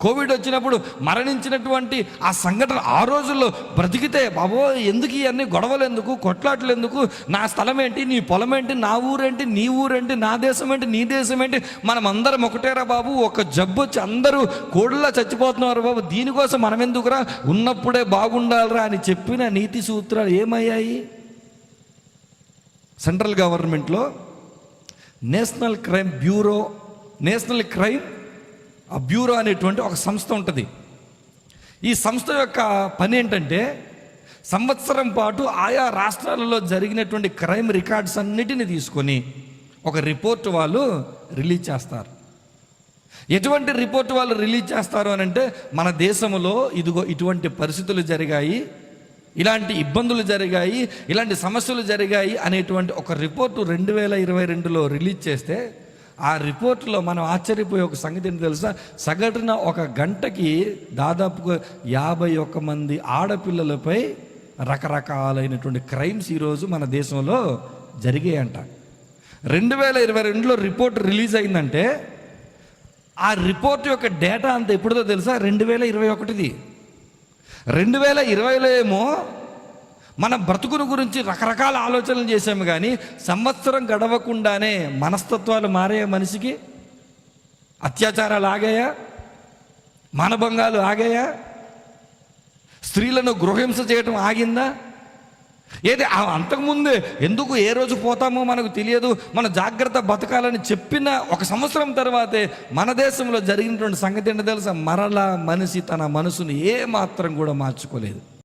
Covid వచ్చినప్పుడు మరణించినటువంటి ఆ సంఘటన ఆ రోజుల్లో బ్రతికితే బాబో ఎందుకు ఇవన్నీ గొడవలు ఎందుకు కొట్లాట్లు ఎందుకు నా స్థలం ఏంటి నీ పొలం ఏంటి నా ఊరేంటి? నీ ఊరేంటి? నా దేశం ఏంటి నీ దేశం ఏంటి మనం అందరం ఒకటేరా బాబు ఒక జబ్బు వచ్చి అందరూ కోడిలా చచ్చిపోతున్నారు బాబు. దీనికోసం మనం ఎందుకురా ఉన్నప్పుడే బాగుండాలిరా అని చెప్పిన నీతి సూత్రాలు ఏమయ్యాయి? సెంట్రల్ గవర్నమెంట్లో national crime bureau national crime ఆ బ్యూరో అనేటువంటి ఒక సంస్థ ఉంటుంది. ఈ సంస్థ యొక్క పని ఏంటంటే సంవత్సరం పాటు ఆయా రాష్ట్రాలలో జరిగినటువంటి క్రైమ్ రికార్డ్స్ అన్నిటిని తీసుకొని ఒక రిపోర్ట్ వాళ్ళు రిలీజ్ చేస్తారు. ఎటువంటి రిపోర్ట్ వాళ్ళు రిలీజ్ చేస్తారు అని అంటే మన దేశంలో ఇదిగో ఇటువంటి పరిస్థితులు జరిగాయి ఇలాంటి ఇబ్బందులు జరిగాయి ఇలాంటి సమస్యలు జరిగాయి అనేటువంటి ఒక రిపోర్టు రెండు వేల ఇరవై రెండులో రిలీజ్ చేస్తే ఆ రిపోర్ట్లో మనం ఆశ్చర్యపోయే ఒక సంగతి ఏంటి తెలుసా? సగటున ఒక గంటకి దాదాపుగా యాభై ఒక్క మంది ఆడపిల్లలపై రకరకాలైనటువంటి క్రైమ్స్ ఈరోజు మన దేశంలో జరిగాయంట. రెండు వేల ఇరవై రెండులో రిపోర్ట్ రిలీజ్ అయిందంటే ఆ రిపోర్ట్ యొక్క డేటా అంత ఎప్పుడుదో తెలుసా? రెండు వేల ఇరవై ఒకటిది. రెండు వేల ఇరవైలో ఏమో మన బ్రతుకును గురించి రకరకాల ఆలోచనలు చేసాము కానీ సంవత్సరం గడవకుండానే మనస్తత్వాలు మారాయా మనిషికి? అత్యాచారాలు ఆగాయా? మానభంగాలు ఆగాయా? స్త్రీలను గృహహింస చేయటం ఆగిందా? ఏది అంతకుముందే ఎందుకు ఏ రోజు పోతామో మనకు తెలియదు. మన జాగ్రత్త బతకాలని చెప్పిన ఒక సంవత్సరం తర్వాతే మన దేశంలో జరిగినటువంటి సంగతి ఏంటో తెలుసా? మరలా మనిషి తన మనసును ఏ మాత్రం కూడా మార్చుకోలేదు.